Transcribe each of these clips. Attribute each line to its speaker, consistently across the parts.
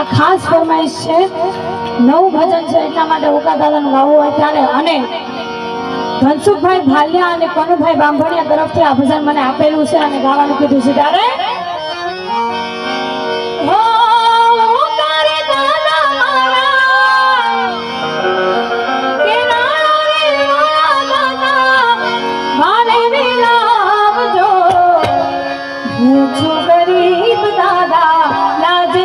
Speaker 1: આ ખાસ ફરમાઈશ છે, નવું ભજન છે એટલા માટે ઓકા દાદાનું ગાવું હોય ત્યારે. અને ધનસુખભાઈ ભાલિયા અને કનુભાઈ બાંભણિયા તરફથી આ ભજન મને આપેલું છે અને ગાવાનું કીધું છે. ત્યારે હું છું ગરીબ દાદા, લાજ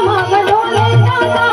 Speaker 1: மகளோட தாத்தா